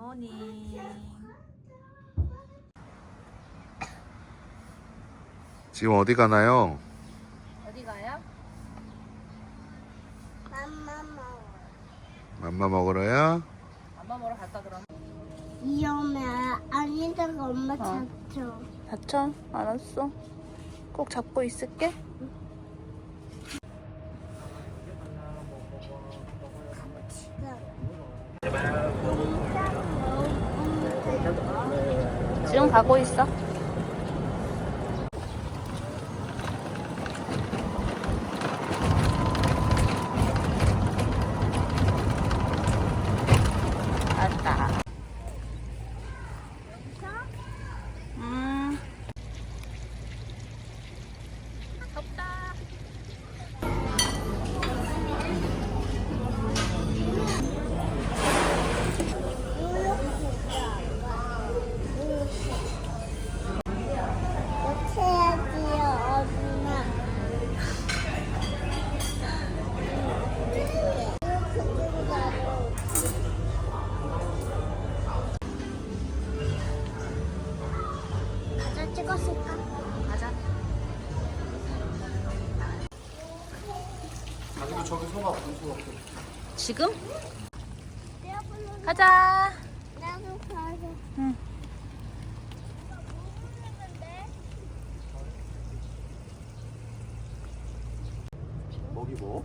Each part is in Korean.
굿모닝. 지금 어디 가나요? 어디 가요? 맘마 먹어. 맘마 먹으러요? 엄마 먹으러 갈까 그럼? 위험해. 아니다가 엄마 어. 잡혀. 다쳐? 알았어. 꼭 잡고 있을게. 가고 있어. 지금? 가자. 나도 가자. 응. 거기 뭐?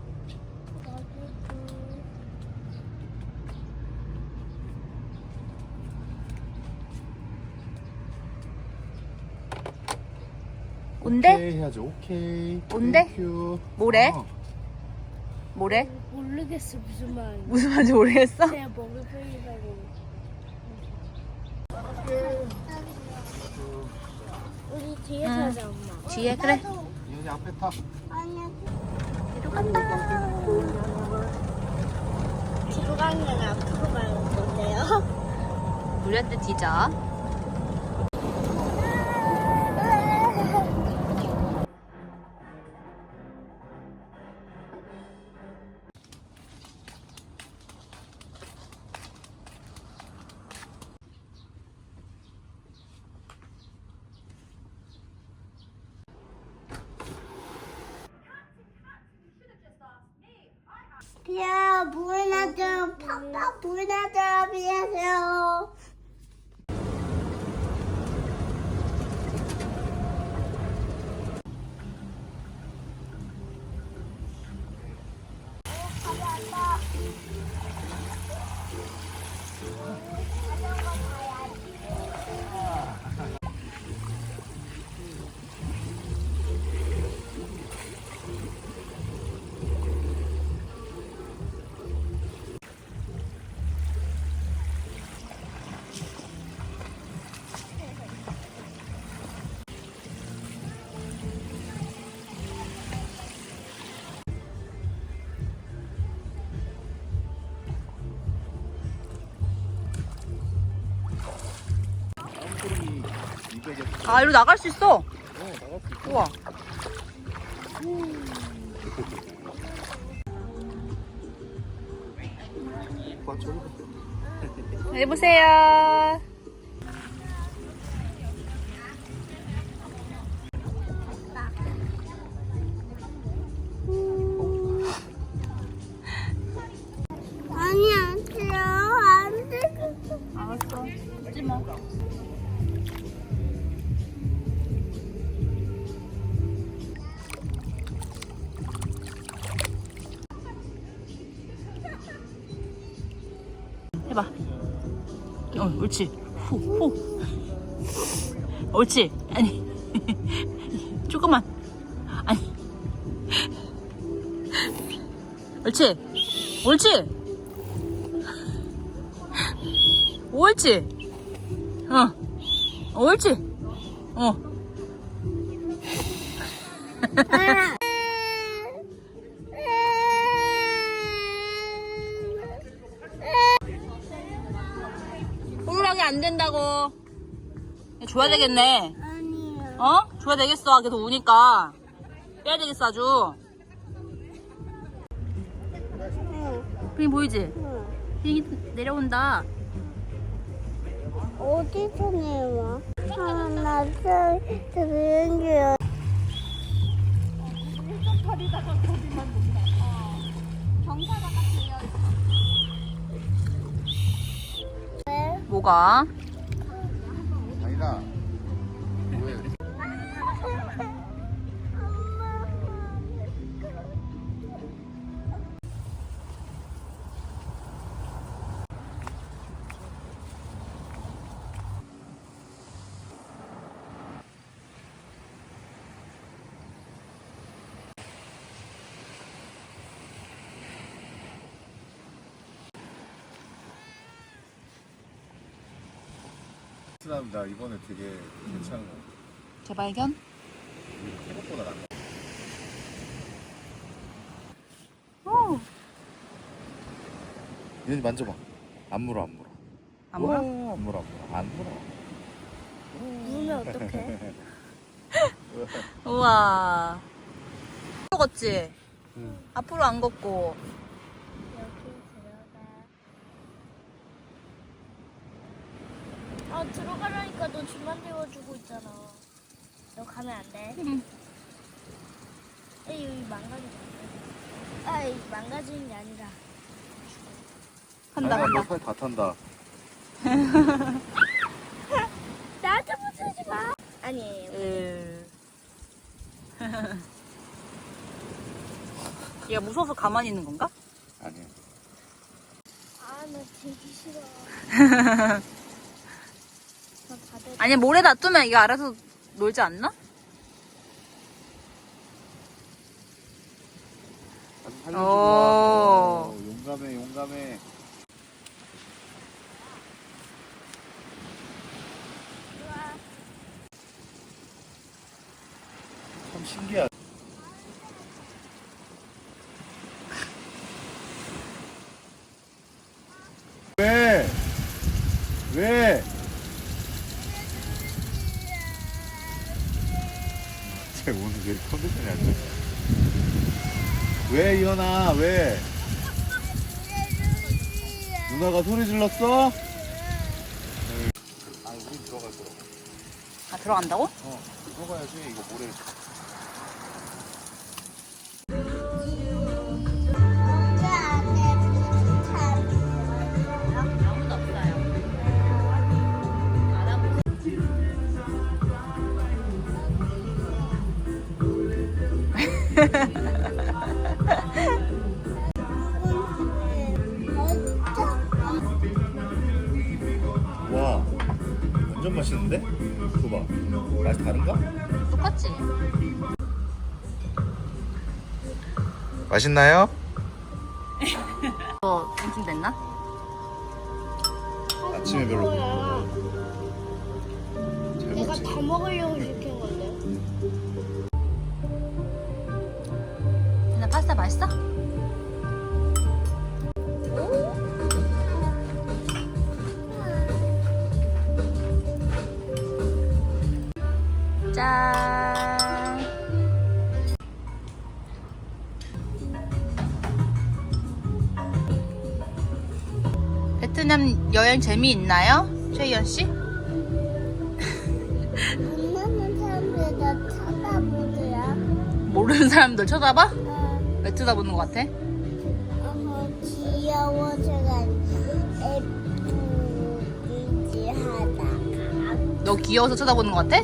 온대? 오케이 해야지 오케이 온대? 땡큐. 뭐래? 어. 뭐래? 모르겠어 무슨 말. 무슨 말인지 모르겠어? 내가 먹을 뿐이라고. 우리 뒤에 응. 타자 엄마. 뒤에 그래. 얘네 앞에 타 아니야. 뒤로 간다. 뒤로 가는 건 앞으로 가는 건데요. 우리한테 뒤져. 야, 불나들, 팍팍 불나들, 미안해요. 땀소리 아, 이리로 나갈 수 있어. 어 나갈 수 있어 우와. 저기 봐. 해보세요. 옳지. 후, 후. 옳지. 아니. 조금만. 아니. 옳지. 옳지. 옳지. 어. 옳지. 어. 안 된다고. 줘야 되겠네. 아니요. 어? 줘야 되겠어. 계속 우니까. 빼야 되겠어, 아주. 응. 비행기 보이지? 응. 비행기 내려온다. 어디서 내와? 아, 나 저, 저 비행 기 베트남다 이번에 되게 괜찮은 거 같아. 재발견? 생각보다 낫다. 오. 얘 만져봐. 안 물어 안 물어. 안 물어? 안 물어 안 물어. 안 물어. 물면 어떡해? 우와. 걷지? 응. 앞으로 안 걷고. 아 들어가라니까 너 줄만 태워주고 있잖아. 너 가면 안 돼. 응. 에이 여기 망가지면 안 돼. 아이 망가지는 게 아니라. 간다, 간다. 팔다 탄다. 나한테 붙이지 마. 아니에요. 으. 얘가 무서워서 가만히 있는 건가? 아니야. 아 나 되기 싫어. 나 아니, 모래 놔두면 이거 알아서 놀지 않나? 와. 어, 용감해 용감해. 참 신기하다. 왜? 왜? 쟤 오늘 왜 컨디션이 안 좋냐? 왜 이현아 왜? 누나가 소리 질렀어? 아 우리 들어갈 거야. 아, 들어간다고? 어 들어가야지 이거 모래. 와 완전 맛있는데? 이거 봐. 맛이 다른가? 똑같지? 맛있나요? 어, 임신 됐나? 아침에 별로 못 먹어. 잘 내가. 다 먹으려고 파스타 맛있어? 짠. 베트남 여행 재미있나요? 최희연 씨? 만나는 사람들 나 쳐다보더라. 모르는 사람들 쳐다봐? 어, 왜 쳐다보는 것 같아? 어, 귀여워서가 예쁘긴지 하다가 너 귀여워서 쳐다보는 것 같아?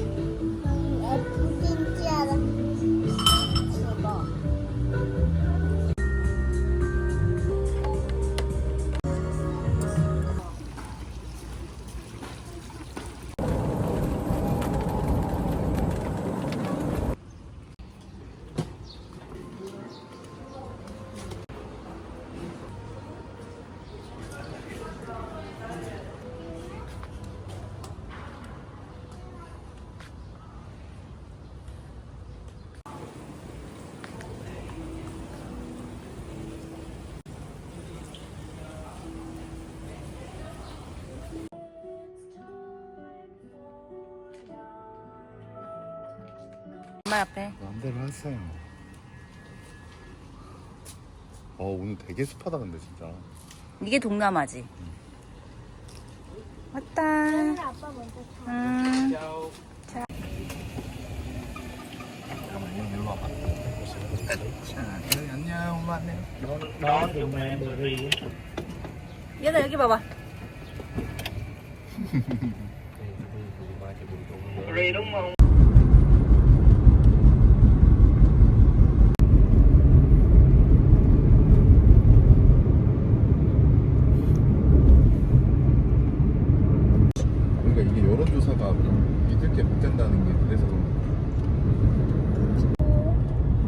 엄마 옆에. 마음대로 하세요. 어 오늘 되게 습하다 근데 진짜. 이게 동남아지. 왔다. 아빠 먼저 타. 음. 일로 와봐. 자, 안녕, 엄마 안녕. 얘나 여기 봐봐 이게 여론조사가 믿을 게 못 된다는 게 그래서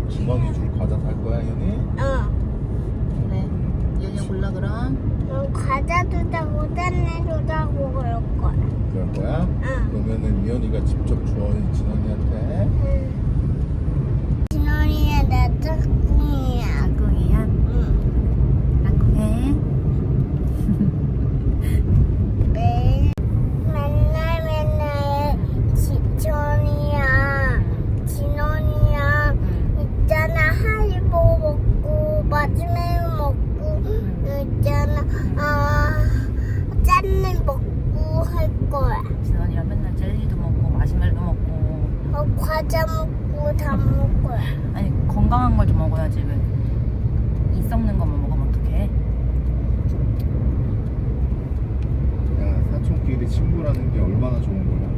주방에 줄 과자 살 거야, 연이? 응. 그래. 얘네 골라 그럼. 응, 과자도 사고 짠내도 사고 그럴 거야. 그럴 거야? 응. 이현이가 직접 주어 진원이한테 응. 진원이야 나짝꿍이야. 랑꿍이야. 응. 랑꿍해. 매일 맨날 맨날 지천이야 진원이야 있잖아 하이보 먹고 마지막에 먹고 있잖아 아 짠내 먹고 할 거야 진원이랑 맨날 젤리도 먹고 마시멜로 먹고. 어, 과자 먹고 다 먹을 거야 아니 건강한 걸 좀 먹어야지 왜. 이 썩는 것만 먹으면 어떡해? 야, 사촌끼리 친구라는 게 얼마나 좋은 거야.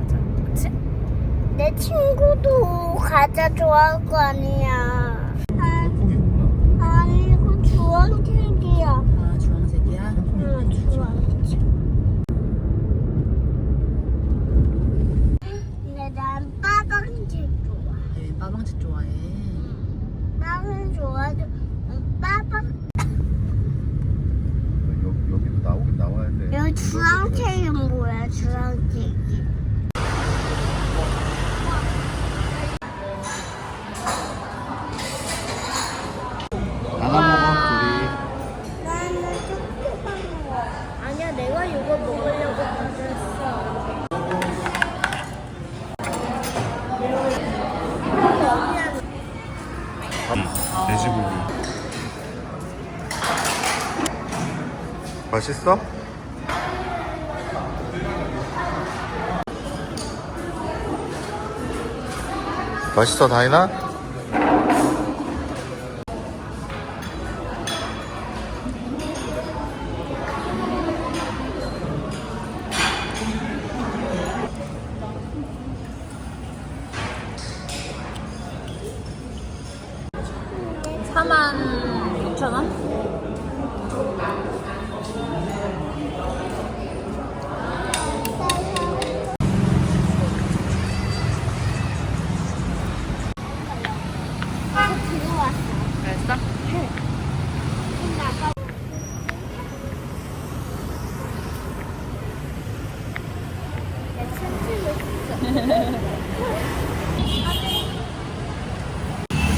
맞아. 그치? 내 친구도 과자 좋아할 거 아니야 아, 폭이 없나? 아니 이거 주황색이야 아 주황색이야? 응 주황색 근데 난 빨강색 좋아 얘 빠방색 좋아해. 빨강 좋아도 빨강 여기, 여기도 나오긴 나와야 돼. 여기 주황색은 뭐야 주황색이 나눠 나는 조그만 거 아니야 내가 이거 먹으려고 가져왔어 둘이. 돼지고기. 맛있어? 맛있어, 다이나?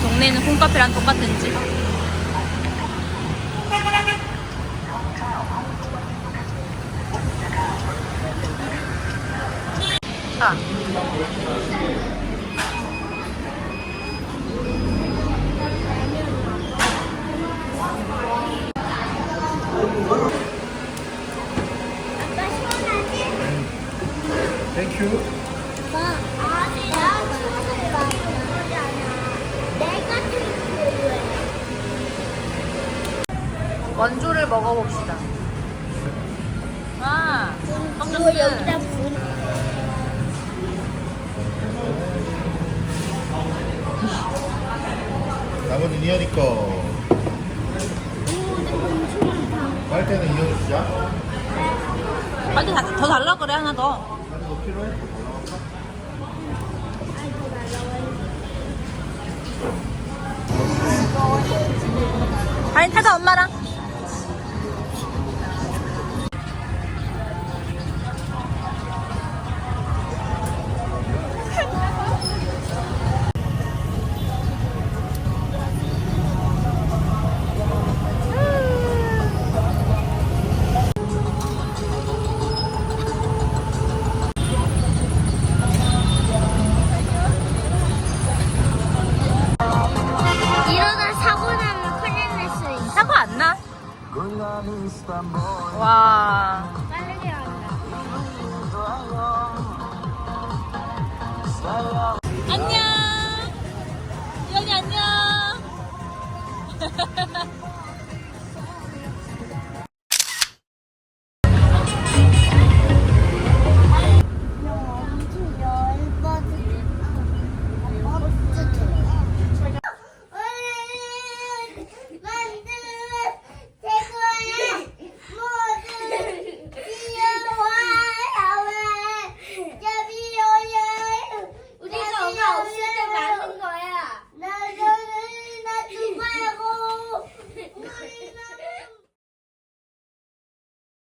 동네 있는 콩카페랑 똑같은지? 아. 땡큐. 아니 나 내가 원조를 먹어봅시다. 와, 이거 여기다 부 나머지 이현이 거. 빨대는 이현이 주자. 빨리 다- 더 달라 그래 하나 더. 하나 더 필요해? 아니 타자 엄마랑.